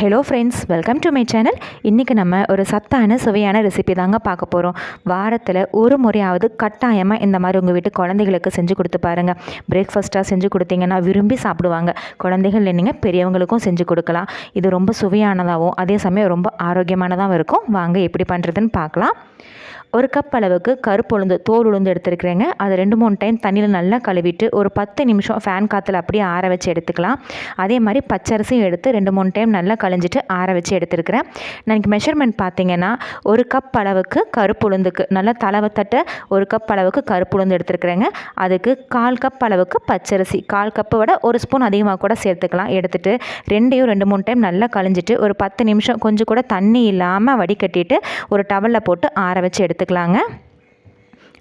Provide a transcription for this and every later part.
Hello friends welcome to my channel இன்றைக்கி நம்ம ஒரு சத்தான சுவையான ரெசிபி தாங்க பார்க்க போகிறோம் வாரத்தில் ஒரு முறையாவது கட்டாயமாக இந்த மாதிரி உங்கள் வீட்டு குழந்தைகளுக்கு செஞ்சு கொடுத்து பாருங்கள் பிரேக்ஃபாஸ்ட்டாக செஞ்சு கொடுத்தீங்கன்னா விரும்பி சாப்பிடுவாங்க. குழந்தைகள் இல்லைங்க பெரியவங்களுக்கும் செஞ்சு கொடுக்கலாம். இது ரொம்ப சுவையானதாகவும் அதே சமயம் ரொம்ப ஆரோக்கியமானதாகவும் இருக்கும். வாங்க எப்படி பண்ணுறதுன்னு பார்க்கலாம். ஒரு கப் அளவுக்கு கருப்பு உளுந்து தோல் உளுந்து எடுத்துருக்குறேங்க. அதை ரெண்டு மூணு டைம் தண்ணியில் நல்லா கழுவிட்டு ஒரு பத்து நிமிஷம் ஃபேன் காற்றுல அப்படியே ஆற வச்சு எடுத்துக்கலாம். அதே மாதிரி பச்சரிசியும் எடுத்து ரெண்டு மூணு டைம் நல்லா கழிஞ்சிட்டு ஆற வச்சு எடுத்துருக்கிறேன். எனக்கு மெஷர்மெண்ட் பார்த்தீங்கன்னா ஒரு கப் அளவுக்கு கருப்பு உளுந்துக்கு நல்லா தளவத்தட்ட ஒரு கப் அளவுக்கு கருப்பு உளுந்து எடுத்துருக்குறேங்க. அதுக்கு கால் கப் அளவுக்கு பச்சரிசி கால் கப்பை விட ஒரு ஸ்பூன் அதிகமாக கூட சேர்த்துக்கலாம். எடுத்துட்டு ரெண்டையும் ரெண்டு மூணு டைம் நல்லா கழிஞ்சிட்டு ஒரு பத்து நிமிஷம் கொஞ்சம் கூட தண்ணி இல்லாமல் வடிகட்டிட்டு ஒரு டவலில் போட்டு ஆற வச்சு எடுத்து எடுத்துக்கலாங்க.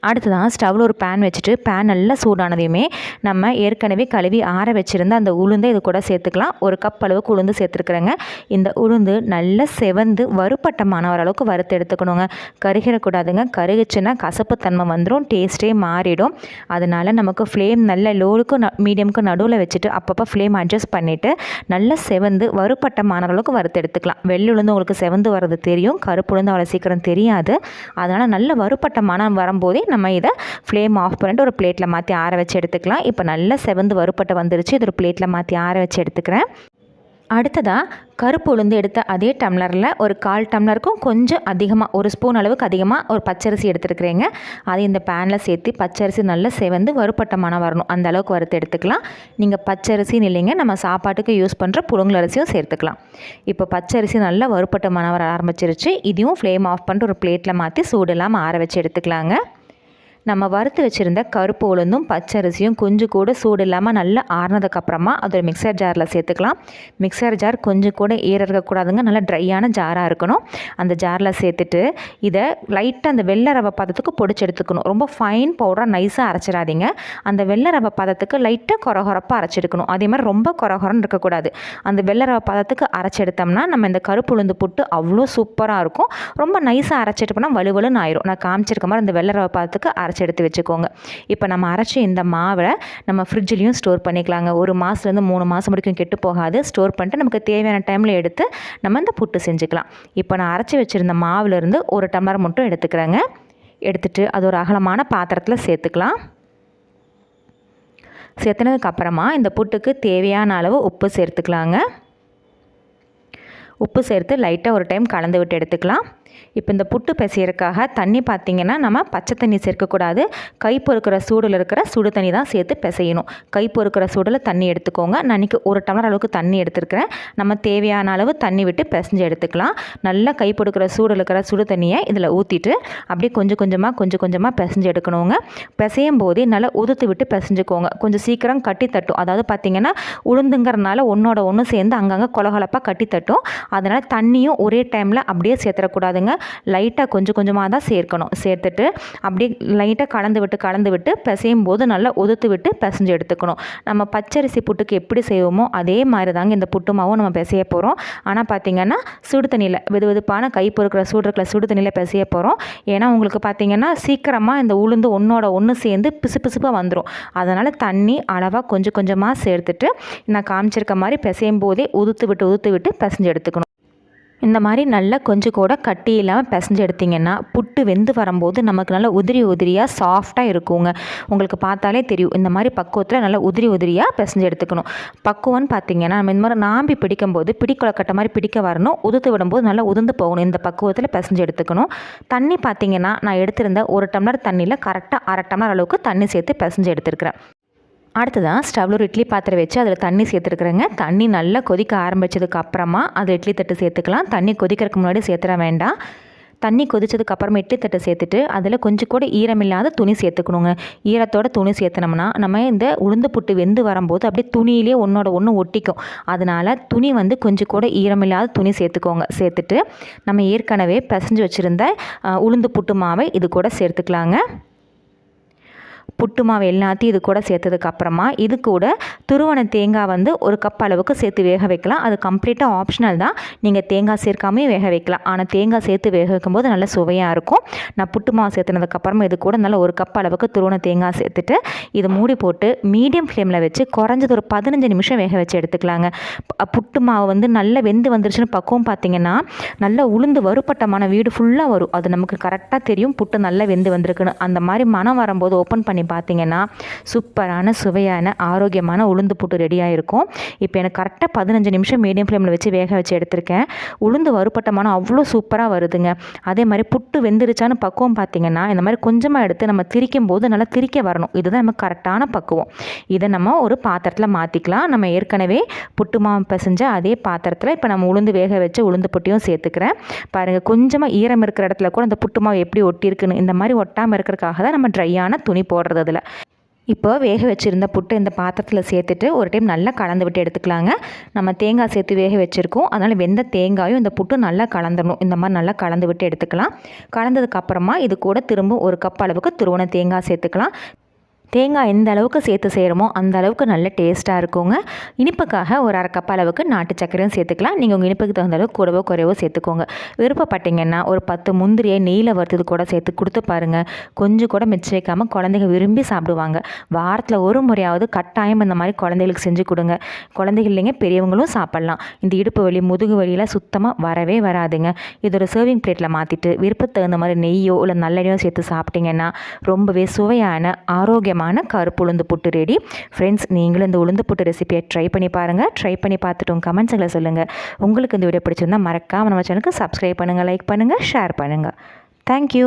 அடுத்ததான் ஸ்டவ்வில் ஒரு பேன் வச்சுட்டு பேன் நல்லா சூடானதையுமே நம்ம ஏற்கனவே கழுவி ஆற வச்சுருந்த அந்த உளுந்தை இது கூட சேர்த்துக்கலாம். ஒரு கப் அளவுக்கு உளுந்து சேர்த்துருக்குறேங்க. இந்த உளுந்து நல்லா செவந்து வறுப்பட்டமான ஓரளவுக்கு வறுத்து எடுத்துக்கணுங்க. கருகிடக்கூடாதுங்க. கருகிச்சுன்னா கசப்புத்தன்மை வந்துடும் டேஸ்ட்டே மாறிடும். அதனால் நமக்கு ஃப்ளேம் நல்ல லோவுக்கு ந மீடியமுக்கு நடுவில் வச்சுட்டு அப்பப்போ ஃப்ளேம் அட்ஜஸ்ட் பண்ணிவிட்டு நல்லா செவந்து வறுப்பட்டமான அளவுக்கு வறுத்து எடுத்துக்கலாம். வெள்ளி உளுந்து உங்களுக்கு செவந்து வர்றது தெரியும். கருப்பு உளுந்து அவ்வளோ சீக்கிரம் தெரியாது. அதனால் நல்ல வறுப்பட்டமான வரும்போதே நம்ம இதை ஃப்ளேம் ஆஃப் பண்ணிட்டு ஒரு பிளேட்டில் மாற்றி ஆற வச்சு எடுத்துக்கலாம். இப்போ நல்லா செவந்து வறுப்பட்ட வந்துருச்சு. இது ஒரு பிளேட்டில் மாற்றி ஆற வச்சு எடுத்துக்கிறேன். அடுத்ததாக கருப்பு உளுந்து எடுத்த அதே டம்ளரில் ஒரு கால் டம்ளருக்கும் கொஞ்சம் அதிகமாக ஒரு ஸ்பூன் அளவுக்கு அதிகமாக ஒரு பச்சரிசி எடுத்துருக்குறேங்க. அதை இந்த பேனில் சேர்த்து பச்சரிசி நல்லா செவந்து வறுப்பட்டமான வரணும். அந்த அளவுக்கு வறுத்து எடுத்துக்கலாம். நீங்கள் பச்சரிசின்னு இல்லைங்க நம்ம சாப்பாட்டுக்கு யூஸ் பண்ணுற புழுங்கல் அரிசியும் சேர்த்துக்கலாம். இப்போ பச்சரிசி நல்லா வறுப்பட்டமான வர ஆரம்பிச்சிருச்சு. இதையும் ஃப்ளேம் ஆஃப் பண்ணிட்டு ஒரு பிளேட்டில் மாற்றி சூடு இல்லாமல் ஆற வச்சு எடுத்துக்கலாங்க. நம்ம வறுத்து வச்சுருந்த கருப்பு உளுந்தும் பச்சரிசியும் கொஞ்சம் கூட சூடு இல்லாமல் நல்லா ஆறுனதுக்கப்புறமா அது ஒரு மிக்சர் ஜாரில் சேர்த்துக்கலாம். மிக்சர் ஜார் கொஞ்சம் கூட ஈர இருக்கக்கூடாதுங்க நல்லா ட்ரையான ஜாராக இருக்கணும். அந்த ஜாரில் சேர்த்துட்டு இதை லைட்டாக அந்த வெள்ளை ரவை பதத்துக்கு பொடிச்சு எடுத்துக்கணும். ரொம்ப ஃபைன் பவுடராக நைஸாக அரைச்சிடாதீங்க. அந்த வெள்ளை ரவை பதத்துக்கு லைட்டாக குறகுறப்பாக அரைச்செடுக்கணும் அதே மாதிரி ரொம்ப குறகுறன்னு இருக்கக்கூடாது அந்த வெள்ளை ரவை பதத்துக்கு அரைச்செடுத்தோம்னா நம்ம இந்த கருப்பு உளுந்து புட்டு அவ்வளோ சூப்பராக இருக்கும். ரொம்ப நைஸாக அரைச்சிட்டு வலுவலுன்னு ஆயிரும். நான் காமிச்சிருக்க மாதிரி அந்த வெள்ளை ரவை பதத்துக்கு அரைச்சி எடுத்து வச்சுக்கோங்க. இப்போ நம்ம அரைச்ச இந்த மாவை நம்ம ஃப்ரிட்ஜ்லேயும் ஸ்டோர் பண்ணிக்கலாங்க. ஒரு மாதத்துலேருந்து மூணு மாதம் வரைக்கும் கெட்டு போகாது. ஸ்டோர் பண்ணிட்டு நமக்கு தேவையான டைமில் எடுத்து நம்ம இந்த புட்டு செஞ்சுக்கலாம். இப்போ நான் அரைச்சி வச்சுருந்த மாவுலேருந்து ஒரு டம்ளர் மட்டும் எடுத்துக்கிறேங்க. எடுத்துகிட்டு அது ஒரு அகலமான பாத்திரத்தில் சேர்த்துக்கலாம். சேர்த்துனதுக்கப்புறமா இந்த புட்டுக்கு தேவையான அளவு உப்பு சேர்த்துக்கலாங்க. உப்பு சேர்த்து லைட்டாக ஒரு டைம் கலந்து விட்டு எடுத்துக்கலாம். இப்போ இந்த புட்டு பிசையறதுக்காக தண்ணி பார்த்திங்கன்னா நம்ம பச்சை தண்ணி சேர்க்கக்கூடாது. கை பொறுக்கிற சூடில் இருக்கிற சுடு தண்ணி தான் சேர்த்து பிசையணும். கை பொறுக்கிற சூடில் தண்ணி எடுத்துக்கோங்க. நான் இன்றைக்கி ஒரு டம்ளர் அளவுக்கு தண்ணி எடுத்துருக்கிறேன். நம்ம தேவையான அளவு தண்ணி விட்டு பிசைஞ்சு எடுத்துக்கலாம். நல்லா கை பொறுக்கிற சூடில் இருக்கிற சுடு தண்ணியை இதில் ஊற்றிட்டு அப்படியே கொஞ்சம் கொஞ்சமாக கொஞ்சம் கொஞ்சமாக பிசைஞ்சு எடுக்கணுங்க. பிசையும் போதே நல்லா உதுத்து விட்டு பிசைஞ்சுக்கோங்க. கொஞ்சம் சீக்கிரம் கட்டி தட்டும். அதாவது பார்த்திங்கன்னா உளுந்துங்கிறனால ஒன்றோட ஒன்று சேர்ந்து அங்கங்கே கொலகொலப்பாக கட்டி தட்டும். அதனால் தண்ணியும் ஒரே டைமில் அப்படியே சேர்த்துடக்கூடாதுங்க லைட்டாக கொஞ்சம் கொஞ்சமாக தான் சேர்க்கணும். சேர்த்துட்டு அப்படியே லைட்டாக கலந்து விட்டு கலந்து விட்டு பிசையும் போது நல்லா உதுத்து விட்டு பிசைஞ்சு எடுத்துக்கணும். நம்ம பச்சரிசி புட்டுக்கு எப்படி செய்வோமோ அதே மாதிரி தாங்க இந்த புட்டு மாவும் நம்ம பிசைய போகிறோம் ஆனால் பார்த்திங்கன்னா சுடு தண்ணியில் வெது வெதுப்பான கை பொறுக்கிற சூடு சுடு தண்ணியில் பிசைய போகிறோம் ஏன்னா உங்களுக்கு பார்த்திங்கன்னா சீக்கிரமாக இந்த உளுந்து ஒன்றோட ஒன்று சேர்ந்து பிசு பிசுப்பாக வந்துடும் அதனால் தண்ணி அளவாக கொஞ்சம் கொஞ்சமாக சேர்த்துட்டு நான் காமிச்சிருக்க மாதிரி பிசையும் போதே உதுத்து விட்டு உதுத்து விட்டு பிசைஞ்சு எடுத்துக்கணும். இந்த மாதிரி நல்லா கொஞ்சம் கூட கட்டி இல்லாமல் பிசைஞ்சு எடுத்திங்கன்னா புட்டு வெந்து வரும்போது நமக்கு நல்லா உதிரி உதிரியாக சாஃப்டாக இருக்குங்க. உங்களுக்கு பார்த்தாலே தெரியும். இந்த மாதிரி பக்குவத்தில் நல்லா உதிரி உதிரியாக பிசைஞ்சு எடுத்துக்கணும். பக்குவம்னு பார்த்தீங்கன்னா நம்ம இந்த மாதிரி நாம்பி பிடிக்கும்போது பிடிக்கொலக்கட்ட மாதிரி பிடிக்க வரணும். உதுத்து விடும்போது நல்லா உதிர்ந்து போகணும். இந்த பக்குவத்தில் பிசைஞ்சு எடுத்துக்கணும். தண்ணி பார்த்தீங்கன்னா நான் எடுத்திருந்த ஒரு டம்ளர் தண்ணியில் கரெக்டாக அரை டம்ளர் அளவுக்கு தண்ணி சேர்த்து பிசைஞ்சு எடுத்துருக்கிறேன். அடுத்ததான் ஸ்டவ்வில் ஒரு இட்லி பாத்திரம் வச்சு அதில் தண்ணி சேர்த்துருக்குறேங்க. தண்ணி நல்லா கொதிக்க ஆரம்பித்ததுக்கு அப்புறமா அது இட்லி தட்டு சேர்த்துக்கலாம். தண்ணி கொதிக்கிறதுக்கு முன்னாடி சேர்த்துட வேண்டாம். தண்ணி கொதிச்சதுக்கு அப்புறமா இட்லி தட்டை சேர்த்துட்டு அதில் கொஞ்சம் கூட ஈரமில்லாத துணி சேர்த்துக்கணுங்க. ஈரத்தோட துணி சேர்த்தனோம்னா நம்ம இந்த உளுந்து புட்டு வெந்து வரும்போது அப்படியே துணியிலே ஒன்றோட ஒன்று ஒட்டிக்கும். அதனால் துணி வந்து கொஞ்சம் கூட ஈரமில்லாத துணி சேர்த்துக்கோங்க. சேர்த்துட்டு நம்ம ஏற்கனவே பிசைஞ்சு வச்சுருந்த உளுந்து புட்டு மாவை இது கூட சேர்த்துக்கலாங்க. புட்டு மாவு எல்லாத்தையும் இது கூட சேர்த்ததுக்கு அப்புறமா இது கூட துருவன தேங்காய் வந்து ஒரு கப் அளவுக்கு சேர்த்து வேக வைக்கலாம். அது கம்ப்ளீட்டாக ஆப்ஷனல் தான். நீங்கள் தேங்காய் சேர்க்காமே வேக வைக்கலாம். ஆனால் தேங்காய் சேர்த்து வேக வைக்கும்போது நல்ல சுவையாக இருக்கும். நான் புட்டு மாவு சேர்த்துனதுக்கப்புறமா இது கூட நல்ல ஒரு கப் அளவுக்கு துருவன தேங்காய் சேர்த்துட்டு இது மூடி போட்டு மீடியம் ஃப்ளேமில் வச்சு குறைஞ்சது ஒரு பதினஞ்சு நிமிஷம் வேக வச்சு எடுத்துக்கலாங்க. புட்டு மாவு வந்து நல்லா வெந்து வந்துருச்சுன்னு பக்குவம் பார்த்தீங்கன்னா நல்லா உளுந்து வறுப்பட்டமான வீடு ஃபுல்லாக வரும். அது நமக்கு கரெக்டாக தெரியும். புட்டு நல்லா வெந்து வந்திருக்குன்னு. அந்த மாதிரி மனம் வரும்போது ஓப்பன் பண்ணி பார்த்தீங்கன்னா சூப்பரான சுவையான ஆரோக்கியமான உளுந்து புட்டு ரெடியாக இருக்கும் இப்போ எனக்கு கரெக்டாக பதினஞ்சு நிமிஷம் மீடியம் ஃப்ளேமில் வச்சு வேக வச்சு எடுத்திருக்கேன். உளுந்து வறுப்பட்டமான அவ்வளோ சூப்பராக வருதுங்க. அதே மாதிரி புட்டு வெந்துருச்சான்னு பக்குவம் பார்த்தீங்கன்னா இந்த மாதிரி கொஞ்சமாக எடுத்து நம்ம திரிக்கும் போது நல்லா திரிக்க வரணும். இதுதான் நம்ம கரெக்டான பக்குவம். இதை நம்ம ஒரு பாத்திரத்தில் மாற்றிக்கலாம் நம்ம ஏற்கனவே புட்டு மாவு பிசைஞ்ச அதே பாத்திரத்தில் இப்போ நம்ம உளுந்து வேக வச்சு உளுந்து புட்டியும் சேர்த்துக்கிறேன். பாருங்கள் கொஞ்சமாக ஈரம் இருக்கிற இடத்துல கூட அந்த புட்டு மாவு எப்படி ஒட்டியிருக்குன்னு இந்த மாதிரி ஒட்டாமல் இருக்கிறதுக்காக தான் நம்ம ட்ரையான துணி போடுறது. அதில் இப்போ வேக வச்சுருந்த புட்டு இந்த பாத்திரத்தில் சேர்த்துட்டு ஒரு டைம் நல்லா கலந்து விட்டு எடுத்துக்கலாங்க. நம்ம தேங்காய் சேர்த்து வேக வச்சுருக்கோம். அதனால் வெந்த தேங்காயும் இந்த புட்டு நல்லா கலந்துடணும் இந்த மாதிரி நல்லா கலந்து விட்டு எடுத்துக்கலாம். கலந்ததுக்கப்புறமா இது கூட திரும்ப ஒரு கப் அளவுக்கு துருவன தேங்காய் சேர்த்துக்கலாம். தேங்காய் எந்த அளவுக்கு சேர்த்து செய்கிறோமோ அந்த அளவுக்கு நல்ல டேஸ்ட்டாக இருக்குங்க. இனிப்புக்காக ஒரு அரை கப் அளவுக்கு நாட்டு சர்க்கரையும் சேர்த்துக்கலாம். நீங்கள் உங்கள் இனிப்புக்கு தகுந்த அளவுக்கு கூடவோ குறைவோ சேர்த்துக்கோங்க. விருப்பப்பட்டீங்கன்னா ஒரு பத்து முந்திரியை நெய்யில் வறுத்தது கூட சேர்த்து கொடுத்து பாருங்கள் கொஞ்சம் கூட மிச்சம் வைக்காமல் குழந்தைங்க விரும்பி சாப்பிடுவாங்க. வாரத்தில் ஒரு முறையாவது கட்டாயம் இந்த மாதிரி குழந்தைகளுக்கு செஞ்சு கொடுங்க. குழந்தைகள் இல்லைங்க பெரியவங்களும் சாப்பிட்லாம். இந்த இடுப்பு வலி முதுகு வலியெல்லாம் சுத்தமாக வரவே வராதுங்க. இது ஒரு சர்விங் பிளேட்டில் மாற்றிட்டு விருப்பத்துக்கு தகுந்த மாதிரி நெய்யோ இல்லை நல்லெண்ணையோ சேர்த்து சாப்பிட்டீங்கன்னா ரொம்பவே சுவையான ஆரோக்கியமான கருப்பு உளுந்து புட்டு ரெடி ஃப்ரெண்ட்ஸ் நீங்களும் இந்த உளுந்து புட்டு ரெசிபியை ட்ரை பண்ணி பாருங்கள் ட்ரை பண்ணி பார்த்துட்டு உங்கள் கமெண்ட்ஸுங்களை சொல்லுங்கள் உங்களுக்கு இந்த வீடியோ பிடிச்சிருந்தா மறக்காமல் நம்ம சேனலுக்கு சப்ஸ்கிரைப் பண்ணுங்கள் லைக் பண்ணுங்கள் ஷேர் பண்ணுங்கள் தேங்க்யூ